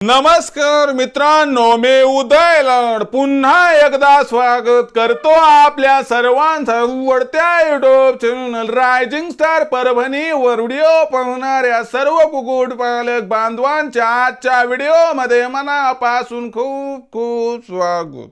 नमस्कार मित्रांनो मी उदय लड. पुन्हा एकदा स्वागत करतो आपल्या सर्वांचा आवडत्या YouTube channel Rising Star Parbhani वर व्हिडिओ पाहणाऱ्या सर्व कुकुट पालक बांधवांच्या आजच्या व्हिडिओ मनापासून खूप खूप स्वागत.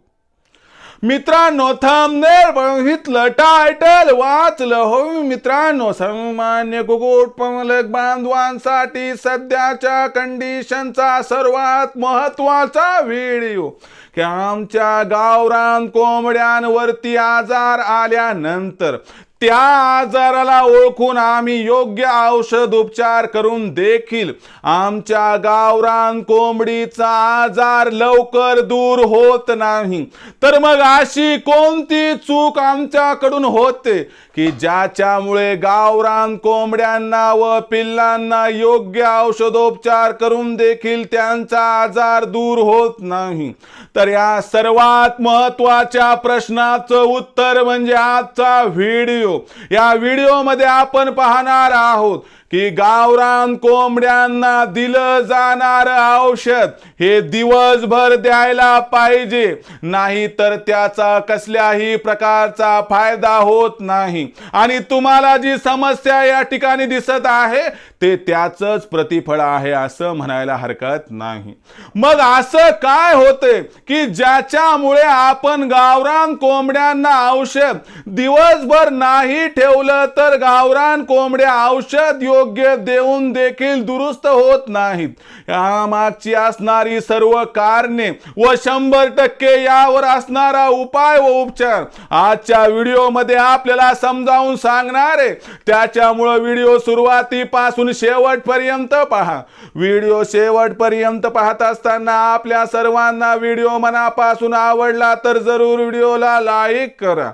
मित्रांनो थंबनेल बघितलं टायटल वाचलं. हो मित्रांनो सामान्य कुकुट पमलक बांधवांसाठी सध्याच्या कंडिशनचा सर्वात महत्त्वाचा व्हिडिओ आमच्या गावरान कोंबड्यांवरती आजार आल्यानंतर त्या आजाराला ओळखून आम्ही योग्य औषध उपचार करून देखील आमच्या गावरान कोंबडीचा आजार लवकर दूर होत नाही. तर मग अशी कोणती चूक आमच्याकडून होते? की ज्याच्यामुळे गावरान कोंबड्यांना व पिल्लांना योग्य औषधोपचार करून देखील त्यांचा आजार दूर होत नाही? तर या सर्वात महत्त्वाच्या प्रश्नाचं उत्तर म्हणजे आजचा व्हिडिओ. या व्हिडिओमध्ये आपण पाहणार आहोत. की गावरान कोंबड्यांना दिलं जाणार औषध. हे दिवसभर द्यायला पाहिजे. नाही तर त्याचा कसल्याही प्रकारचा फायदा होत नाही. आणि तुम्हाला जी समस्या या ठिकाणी दिसत आहे ते त्याचंच प्रतिफळ आहे असं म्हणायला हरकत नाही. मग असं काय होते की ज्याच्यामुळे आपण गावरान कोंबड्यांना औषध दिवसभर नाही ठेवलं तर गावरान कोंबड्या औषध योग्य देऊन देखील दुरुस्त होत नाहीत. यामागची असणारी सर्व कारणे व शंभर टक्के यावर असणारा उपाय व उपचार आजच्या व्हिडिओमध्ये आपल्याला समजावून सांगणार आहे. त्याच्यामुळं व्हिडिओ सुरुवातीपासून शेवटपर्यंत पहा. व्हिडिओ शेवटपर्यंत पाहत असताना आपल्या सर्वांना व्हिडिओ मनापासून आवडला तर जरूर व्हिडिओला लाईक करा.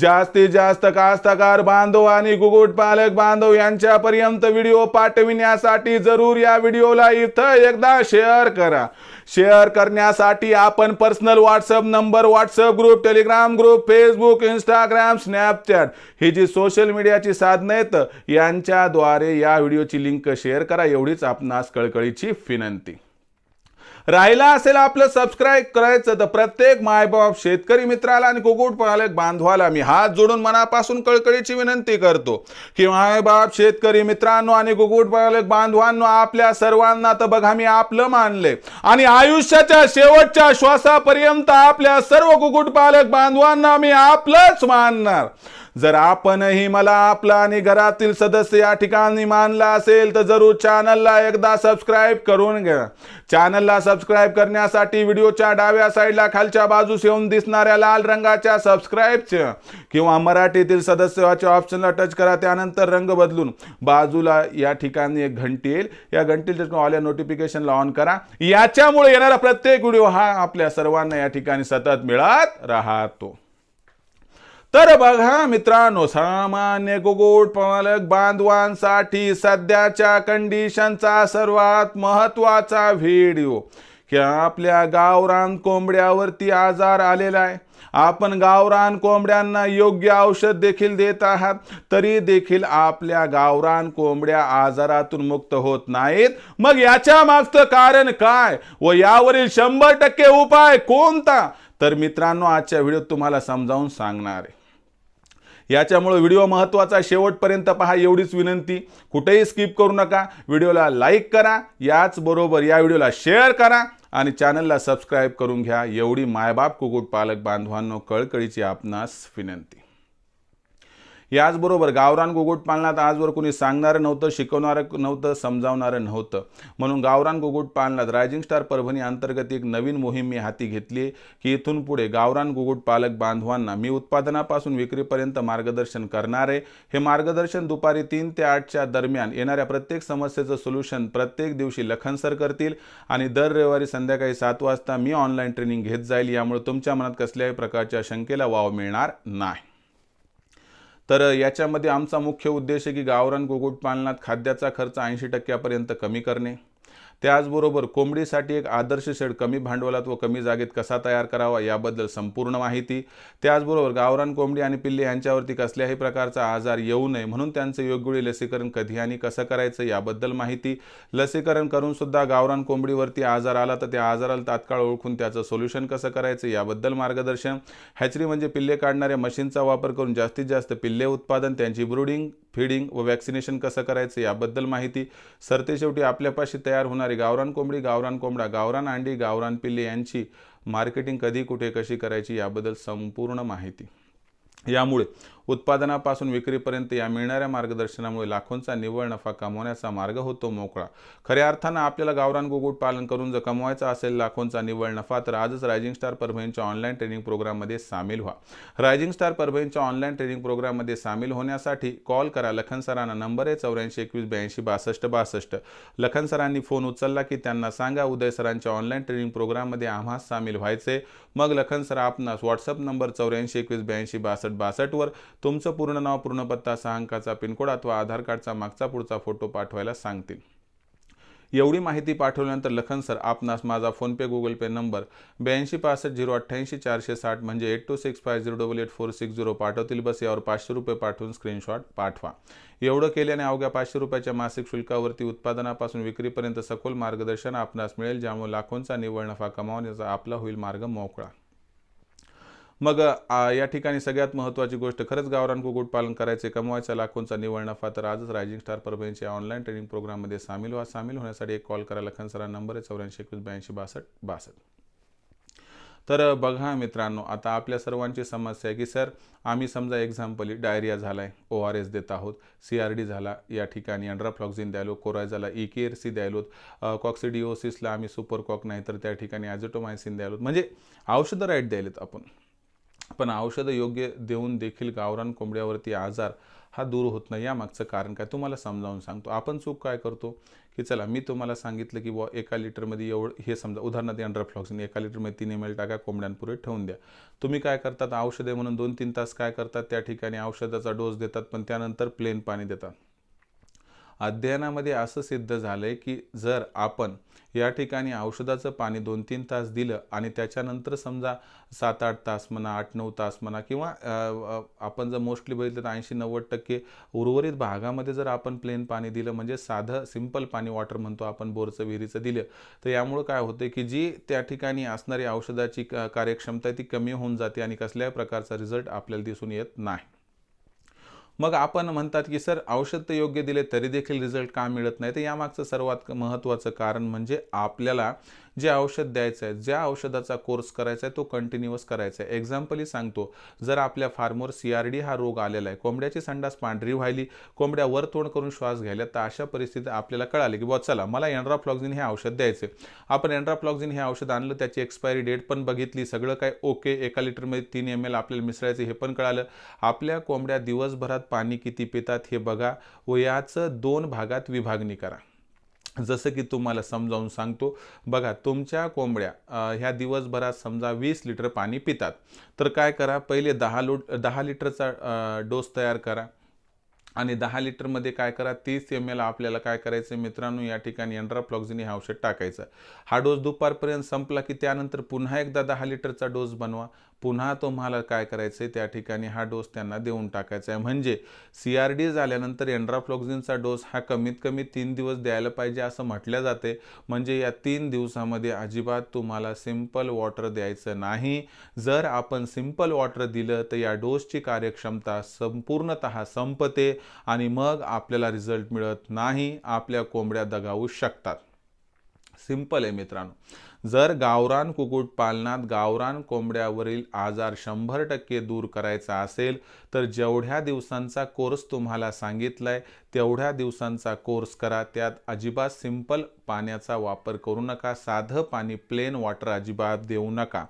जास्तीत जास्त कास्तकार बांधव आणि कुकुट पालक बांधव यांच्यापर्यंत व्हिडिओ पाठविण्यासाठी जरूर या व्हिडिओला इथं एकदा शेअर करा. शेअर करण्यासाठी आपण personal WhatsApp number WhatsApp group Telegram group Facebook Instagram Snapchat ही जी सोशल मीडियाची साधनं आहेत यांच्याद्वारे या व्हिडिओची लिंक शेअर करा. एवढीच आपणास कळकळीची विनंती. राहिला असेल आपलं सबस्क्राईब करायचं तर प्रत्येक मायबाप शेतकरी मित्राला आणि कुकुट पालक बांधवाला मी हात जोडून मनापासून कळकळीची विनंती करतो की मायबाप शेतकरी मित्रांनो आणि कुकुट पालक बांधवांनो आपल्या सर्वांना तर बघा मी आपलं मानले आणि आयुष्याच्या शेवटच्या श्वासापर्यंत आपल्या सर्व कुकुट पालक बांधवांना मी आपलंच मानणार. जर आपणही मला आपला आणि घरातील सदस्य या ठिकाणी मानला असेल तर जरूर चॅनलला एकदा सबस्क्राईब करून घ्या. चॅनलला सबस्क्राईब करण्यासाठी व्हिडिओच्या डाव्या साईडला खालच्या बाजूस येऊन दिसणाऱ्या लाल रंगाच्या सबस्क्राईबच्या किंवा मराठीतील सदस्याच्या ऑप्शनला टच करा त्यानंतर रंग बदलून बाजूला या ठिकाणी एक घंटी येईल. या घंटीला ऑल या नोटिफिकेशनला ऑन करा. याच्यामुळे येणारा प्रत्येक व्हिडिओ हा आपल्या सर्वांना या ठिकाणी सतत मिळत राहतो. तर बघा मित्रांनो सामान्य कुकुट पालक बांधवांसाठी सध्याच्या कंडिशनचा सर्वात महत्त्वाचा व्हिडिओ की आपल्या गावरान कोंबड्यावरती आजार आलेला आहे. आपण गावरान कोंबड्यांना योग्य औषध देखील देत आहात तरी देखील आपल्या गावरान कोंबड्या आजारातून मुक्त होत नाहीत. मग याच्या मागचं कारण काय व यावरील शंभर टक्के उपाय कोणता? तर मित्रांनो आजच्या व्हिडिओत तुम्हाला समजावून सांगणार आहे. याच्यामुळं व्हिडिओ महत्त्वाचा शेवटपर्यंत पहा एवढीच विनंती. कुठेही स्किप करू नका. व्हिडिओला लाईक करा. याचबरोबर या व्हिडिओला शेअर करा. आणि चॅनलला सबस्क्राईब करून घ्या. एवढी मायबाप कुकुट पालक बांधवांनो कळकळीची आपणास विनंती. याचबरोबर गावरान कुक्कुटपालनात आजवर कोणी सांगणारं नव्हतं शिकवणारं नव्हतं समजावणारं नव्हतं. म्हणून गावरान कुक्कुटपालनात रायझिंग स्टार परभणी अंतर्गत एक नवीन मोहीम मी हाती घेतली की इथून पुढे गावरान कुक्कुटपालक बांधवांना मी उत्पादनापासून विक्रीपर्यंत मार्गदर्शन करणार आहे. हे मार्गदर्शन दुपारी तीन ते आठच्या दरम्यान येणाऱ्या प्रत्येक समस्येचं सोल्युशन प्रत्येक दिवशी लखन सर करतील आणि दर रविवारी संध्याकाळी सात वाजता मी ऑनलाईन ट्रेनिंग घेत जाईल. यामुळे तुमच्या मनात कसल्याही प्रकारच्या शंकेला वाव मिळणार नाही. तर याच्यामध्ये आमचा मुख्य उद्देश आहे की गावरान कुक्कुटपालनात खाद्याचा खर्च ऐंशी टक्क्यापर्यंत कमी करणे. त्याचबरोबर कोंबडीसाठी एक आदर्श शेड कमी भांडवलात व कमी जागेत कसा तयार करावा याबद्दल संपूर्ण माहिती. त्याचबरोबर गावरान कोंबडी आणि पिल्ले यांच्यावरती कसल्याही प्रकारचा आजार येऊ नये म्हणून त्यांचं योग्य वेळी लसीकरण कधी आणि कसं करायचं याबद्दल माहिती. लसीकरण करून सुद्धा गावरान कोंबडीवरती आजार आला तर त्या आजाराला तात्काळ ओळखून त्याचं सोल्युशन कसं करायचं याबद्दल मार्गदर्शन. हॅचरी म्हणजे पिल्ले काढणाऱ्या मशीनचा वापर करून जास्तीत जास्त पिल्ले उत्पादन त्यांची ब्रुडिंग फिडिंग व वॅक्सिनेशन कसं करायचं याबद्दल माहिती. सरतेशेवटी आपल्यापाशी तयार होणार गावरान कोंबडी गावरान कोंबडा गावरान अंडी गावरान पिल्ले यांची मार्केटिंग कधी कुठे कशी करायची याबद्दल संपूर्ण माहिती. यामुळे उत्पादनापासून विक्रीपर्यंत या मिळणाऱ्या मार्गदर्शनामुळे लाखोंचा निव्वळ नफा कमवण्याचा मार्ग होतो मोकळा. खऱ्या अर्थानं आपल्याला गावरान कुक्कुट पालन करून जर कमवायचा असेल लाखोंचा निव्वळ नफा तर आजच रायझिंग स्टार परभणीच्या ऑनलाईन ट्रेनिंग प्रोग्राममध्ये सामील व्हा. रायझिंग स्टार परभणीच्या ऑनलाईन ट्रेनिंग प्रोग्राममध्ये सामील होण्यासाठी कॉल करा लखन सरांना. नंबर आहे चौऱ्याऐंशी एकवीस ब्याऐंशी बासष्ट बासष्ट. लखन सरांनी फोन उचलला की त्यांना सांगा उदय सरांच्या ऑनलाईन ट्रेनिंग प्रोग्राममध्ये आम्हा सामील व्हायचे मग लखन सर आपणास व्हॉट्सअप नंबर चौऱ्याऐंशी एकवीस ब्याऐंशी बासष्ट बासष्टवर तुमचं पूर्ण नाव पूर्ण पत्ता सहा अंकाचा पिनकोड अथवा आधार कार्डचा मागचा पुढचा फोटो पाठवायला सांगतील. एवढी माहिती पाठवल्यानंतर लखन सर आपणास माझा फोनपे गुगल पे नंबर ब्याऐंशी पासष्ट झिरो अठ्ठ्याऐंशी चारशे साठ म्हणजे eight two six five zero double eight four six zero पाठवतील. बस यावर पाचशे रुपये पाठवून स्क्रीनशॉट पाठवा. एवढं केल्याने अवघ्या पाचशे रुपयाच्या मासिक शुल्कावरती उत्पादनापासून विक्रीपर्यंत सखोल मार्गदर्शन आपणास मिळेल ज्यामुळे लाखोंचा निव्वळ नफा कमावण्याचा आपला होईल मार्ग मोकळा. मग या ठिकाणी सगळ्यात महत्त्वाची गोष्ट खरंच गावरान कुक्कुटपालन करायचे कमवायचा लाखोंचा निवड नफा तर आजच रायझिंग स्टार परभणीच्या ऑनलाईन ट्रेनिंग प्रोग्राममध्ये सामील व्हा. सामील होण्यासाठी एक कॉल करा. लखन सरा नंबर आहे चौऱ्याऐंशी एकवीस ब्याऐंशी बासष्ट बासष्ट. तर बघा मित्रांनो आता आपल्या सर्वांची समस्या आहे की सर आम्ही समजा एक्झाम्पली डायरिया झाला आहे ओ आर एस देत आहोत सी आर डी झाला या ठिकाणी अँड्राफ्लॉक्झिन द्यायलो कोरायझाला ई के सी द्यायलोत कॉक्सिडिओसिसला आम्ही सुपर कॉक नाही तर त्या ठिकाणी ॲझोटोमायसिन द्यायलोत म्हणजे औषधं राईट द्यायलेत आपण. पण औषधं योग्य देऊन देखील गावरान कोंबड्यावरती आजार हा दूर होत नाही. यामागचं कारण काय? तुम्हाला समजावून सांगतो. आपण चूक काय करतो? की चला मी तुम्हाला सांगितलं की बुवा एका लिटरमध्ये एवढं हे समजा उदाहरणार्थ अँड्राफ्लॉक्सिन एका लिटरमध्ये तीन एम एल टाका कोंबड्यांपुढे ठेवून द्या. तुम्ही काय करतात? औषधे म्हणून दोन तीन तास काय करतात? त्या ठिकाणी औषधाचा डोस देतात पण त्यानंतर प्लेन पाणी देतात. अध्ययनामध्ये असं सिद्ध झालं आहे की जर आपण या ठिकाणी औषधाचं पाणी दोन तीन तास दिलं आणि त्याच्यानंतर समजा सात आठ तास म्हणा आठ नऊ तास म्हणा किंवा आपण जर मोस्टली बघितलं तर ऐंशी नव्वद टक्के उर्वरित भागामध्ये जर आपण प्लेन पाणी दिलं म्हणजे साधं सिंपल पाणी वॉटर म्हणतो आपण बोरचं विहिरीचं दिलं तर यामुळं काय होतं की जी त्या ठिकाणी असणारी औषधाची कार्यक्षमता ती कमी होऊन जाते आणि कसल्याही प्रकारचा रिझल्ट आपल्याला दिसून येत नाही. मग आपण म्हणतात की सर औषध तर योग्य दिले तरी देखील रिझल्ट का मिळत नाही? तर यामागचं सर्वात महत्त्वाचं कारण म्हणजे आपल्याला जे औषध द्यायचं आहे ज्या औषधाचा कोर्स करायचा आहे तो कंटिन्युअस करायचा आहे. एक्झाम्पली सांगतो. जर आपल्या फार्मवर सी आर डी हा रोग आलेला आहे कोंबड्याची संडास पांढरी व्हायली कोंबड्या वर तोंड करून श्वास घ्यायला तर अशा परिस्थितीत आपल्याला कळाले की बुवा चला मला एन्ड्राफ्लॉक्झिन हे औषध द्यायचे आपण एन्ड्राफ्लॉक्झिन हे औषध आणलं त्याची एक्सपायरी डेट पण बघितली सगळं काय ओके एका लिटरमध्ये तीन एम एल आपल्याला मिसळायचं हे पण कळालं. आपल्या कोंबड्या दिवसभरात पाणी किती पितात हे बघा. व याचं दोन भागात विभागणी करा. जसं की तुम्हाला समजावून सांगतो बघा तुमच्या कोंबड्या ह्या दिवसभरात समजा वीस लिटर पाणी पितात. तर काय करा पहिले दहा लोट दहा लिटरचा डोस तयार करा. आणि दहा लिटरमध्ये काय करा तीस एम एल आपल्याला काय करायचं मित्रांनो या ठिकाणी एन्ड्राफ्लॉक्झिन हे औषध टाकायचं. हा डोस दुपारपर्यंत संपला की त्यानंतर पुन्हा एकदा दहा लिटरचा डोस बनवा. पुन्हा तुम्हाला काय करायचं आहे त्या ठिकाणी हा डोस त्यांना देऊन टाकायचा आहे म्हणजे सी आर डी झाल्यानंतर एन्ड्राफ्लॉक्झिनचा डोस हा कमीत कमी तीन दिवस द्यायला पाहिजे असं म्हटलं जाते. म्हणजे या तीन दिवसामध्ये अजिबात तुम्हाला सिंपल वॉटर द्यायचं नाही. जर आपण सिंपल वॉटर दिलं तर या डोसची कार्यक्षमता संपूर्णत संपते आणि मग आपल्याला रिझल्ट मिळत नाही. आपल्या कोंबड्या दगावू शकतात. सिंपल आहे मित्रांनो. जर गावरान कुक्कुटपालनात गावरान कोंबड्यावरील आजार शंभर टक्के दूर करायचा असेल तर जेवढ्या दिवसांचा कोर्स तुम्हाला सांगितलाय तेवढ्या दिवसांचा कोर्स करा. त्यात अजिबात सिंपल पाण्याचा वापर करू नका. साधं पाणी प्लेन वॉटर अजिबात देऊ नका.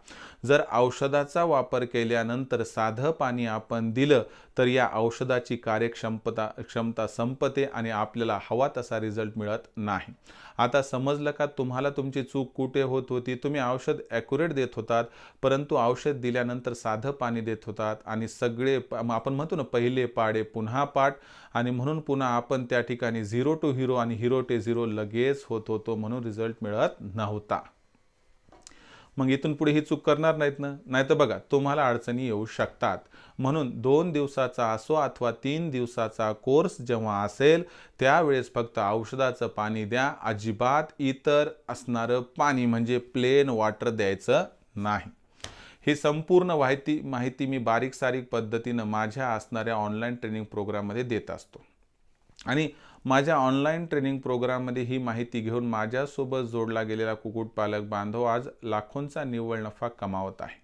जर औषधाचा वापर केल्यानंतर साधं पाणी आपण दिलं तर या औषधाची कार्यक्षमता क्षमता संपते आणि आपल्याला हवा तसा रिझल्ट मिळत नाही. आता समजलं का? तुम्हाला तुमची चूक कुठे होत होती? तुम्ही औषध ॲक्युरेट देत होतात परंतु औषध दिल्यानंतर साधं पाणी देत होतात आणि सगळे आपण म्हणतो ना पहिले पाडे पुन्हा पाठ आणि म्हणून पुन्हा आपण त्या ठिकाणी झिरो टू हिरो आणि हिरो टू झिरो लगेच होत होतो म्हणून रिझल्ट मिळत नव्हता. मग इथून पुढे ही चूक करणार नाहीत ना? नाही तर बघा तुम्हाला अडचणी येऊ शकतात. म्हणून दोन दिवसाचा असो अथवा तीन दिवसाचा कोर्स जेव्हा असेल त्यावेळेस फक्त औषधाचं पाणी द्या. अजिबात इतर असणारं पाणी म्हणजे प्लेन वॉटर द्यायचं नाही. ही संपूर्ण माहिती माहिती मी बारीक सारीक पद्धतीनं माझ्या असणाऱ्या ऑनलाईन ट्रेनिंग प्रोग्राममध्ये देत असतो. आणि माझ्या ऑनलाईन ट्रेनिंग प्रोग्राममध्ये ही माहिती घेऊन माझ्यासोबत जोडला गेलेला कुक्कुटपालक बांधव आज लाखोंचा निव्वळ नफा कमावत आहे.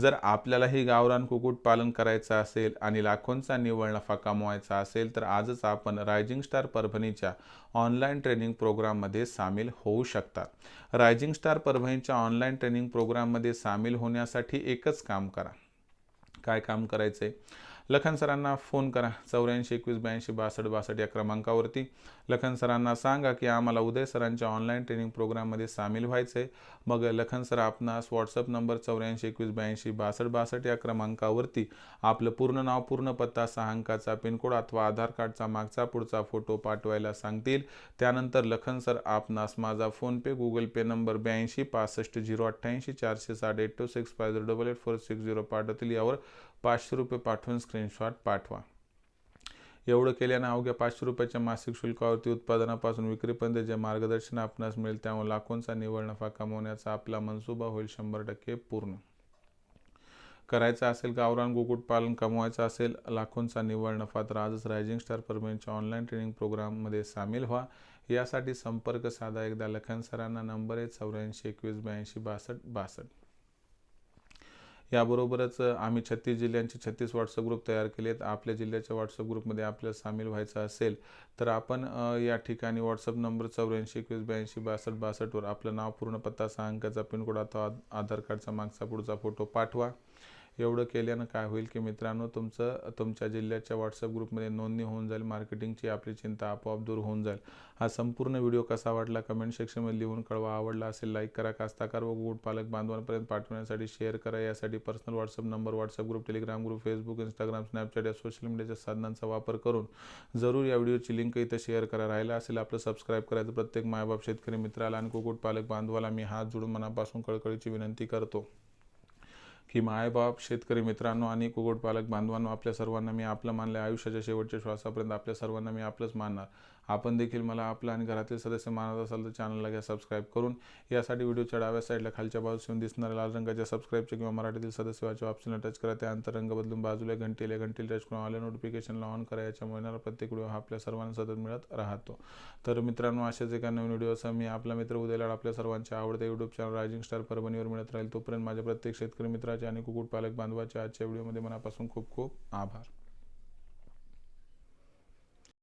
जर आपल्यालाही गावरान कुक्कुटपालन करायचं असेल आणि लाखोंचा निव्वळ नफा कमवायचा असेल तर आजच आपण रायझिंग स्टार परभणीच्या ऑनलाईन ट्रेनिंग प्रोग्राममध्ये सामील होऊ शकतात रायझिंग स्टार परभणीच्या ऑनलाईन ट्रेनिंग प्रोग्राममध्ये सामील होण्यासाठी एकच काम करा. काय काम करायचं आहे लखन सरांना फोन करा. चौऱ्याऐंशी एकवीस ब्याऐंशी बासष्ट बासष्ट या क्रमांकावरती. लखन सरांना सांगा की आम्हाला उदय सरांच्या ऑनलाईन ट्रेनिंग प्रोग्राममध्ये सामील व्हायचं आहे मग लखन सर आपणास व्हॉट्सअप नंबर चौऱ्याऐंशी एकवीस ब्याऐंशी बासष्ट बासष्ट या क्रमांकावरती आपलं पूर्ण नाव पूर्ण पत्ता सहा अंकाचा पिनकोड अथवा आधार कार्डचा मागचा पुढचा फोटो पाठवायला सांगतील. त्यानंतर लखन सर आपणास माझा फोनपे गुगल पे नंबर ब्याऐंशी पासष्ट झिरो अठ्ठ्याऐंशी चारशे साठ eight two six five zero double eight four six zero पाठवतील यावर पाचशे रुपये पाठवून स्क्रीनशॉट पाठवा. एवढं केल्यानं अवघ्या पाचशे रुपयाच्या मासिक शुल्कावरती उत्पादनापासून विक्रीपर्यंत जे मार्गदर्शन आपणास मिळेल त्यामुळे लाखोंचा निवड नफा कमवण्याचा आपला मनसुबा होईल शंभर टक्के पूर्ण. करायचं असेल गावरान कुक्कुटपालन कमवायचं असेल लाखोंचा निवड नफा तर आजच रायझिंग स्टार परमेंटच्या ऑनलाईन ट्रेनिंग प्रोग्राममध्ये सामील व्हा. यासाठी संपर्क साधा एकदा लखन सरांना. नंबर आहे चौऱ्याऐंशी एकवीस ब्याऐंशी बासष्ट बासष्ट. याबरोबरच आम्ही छत्तीस जिल्ह्यांचे छत्तीस व्हॉट्सअप ग्रुप तयार केले आहेत. आपल्या जिल्ह्याच्या व्हॉट्सअप ग्रुपमध्ये आपल्याला सामील व्हायचं असेल तर आपण या ठिकाणी व्हॉट्सअप नंबर चौऱ्याऐंशी एकवीस ब्याऐंशी बासष्ट बासष्टवर आपलं नाव पूर्ण पत्ता सहा अंकाचा पिनकोड अथवा आधार कार्डचा मागचा पुढचा फोटो पाठवा. एवढं केल्यानं काय होईल की मित्रांनो तुमचं तुमच्या जिल्ह्याच्या व्हॉट्सअप ग्रुपमध्ये नोंदणी होऊन जाईल मार्केटिंगची आपली चिंता आपोआप दूर होऊन जाईल. हा संपूर्ण व्हिडिओ कसा वाटला कमेंट सेक्शनमध्ये लिहून कळवा. आवडला असेल लाईक करा कास्ताकार व गुड पालक बांधवांपर्यंत पाठवण्यासाठी शेअर करा. यासाठी personal WhatsApp number WhatsApp group Telegram group Facebook Instagram Snapchat या सोशल मीडियाच्या साधनांचा वापर करून जरूर या व्हिडिओची लिंक इथं शेअर करा. राहिला असेल आपलं सबस्क्राईब करायचं प्रत्येक मायबाप शेतकरी मित्राला आणि कुक्कुटपालक बांधवाला मी हात जोडून मनापासून कळकळीची विनंती करतो. की मायबाप शेतकरी मित्रांनो आणि कुक्कुटपालक बांधवांनो आपल्या सर्वांना मी आपलं मानले आयुष्याच्या शेवटच्या श्वासापर्यंत आपल्या सर्वांना मी आपलंच मानणार. आपण देखील मला आपलं आणि घरातील सदस्य मानत असाल तर चॅनलला घ्या सबस्क्राईब करून. यासाठी व्हिडिओच्या डाव्या साईडला खालच्या बाजूस येऊन दिसणाऱ्या लाल रंगाच्या सबस्क्राईबच्या किंवा मराठीतील सदस्य ऑप्शनला टच करा. त्यानंतर रंग बदलून बाजूला घंटीला घंटीला टच करून आल्या नोटिफिकेशनला ऑन करा. याच्यामुळे येणारा प्रत्येक व्हिडिओ हा आपल्या सर्वांना सतत मिळत राहतो. तर मित्रांनो अशाच एका नवीन व्हिडिओचा मी आपला मित्र उद्याला आपल्या सर्वांच्या आवडत्या यूट्यूब चॅनल रायझिंग स्टार परभणीवर मिळत राहील. तोपर्यंत माझ्या प्रत्येक शेतकरी मित्राचे आणि कुक्कुटपालक बांधवाच्या आजच्या व्हिडिओमध्ये मनापासून खूप खूप आभार.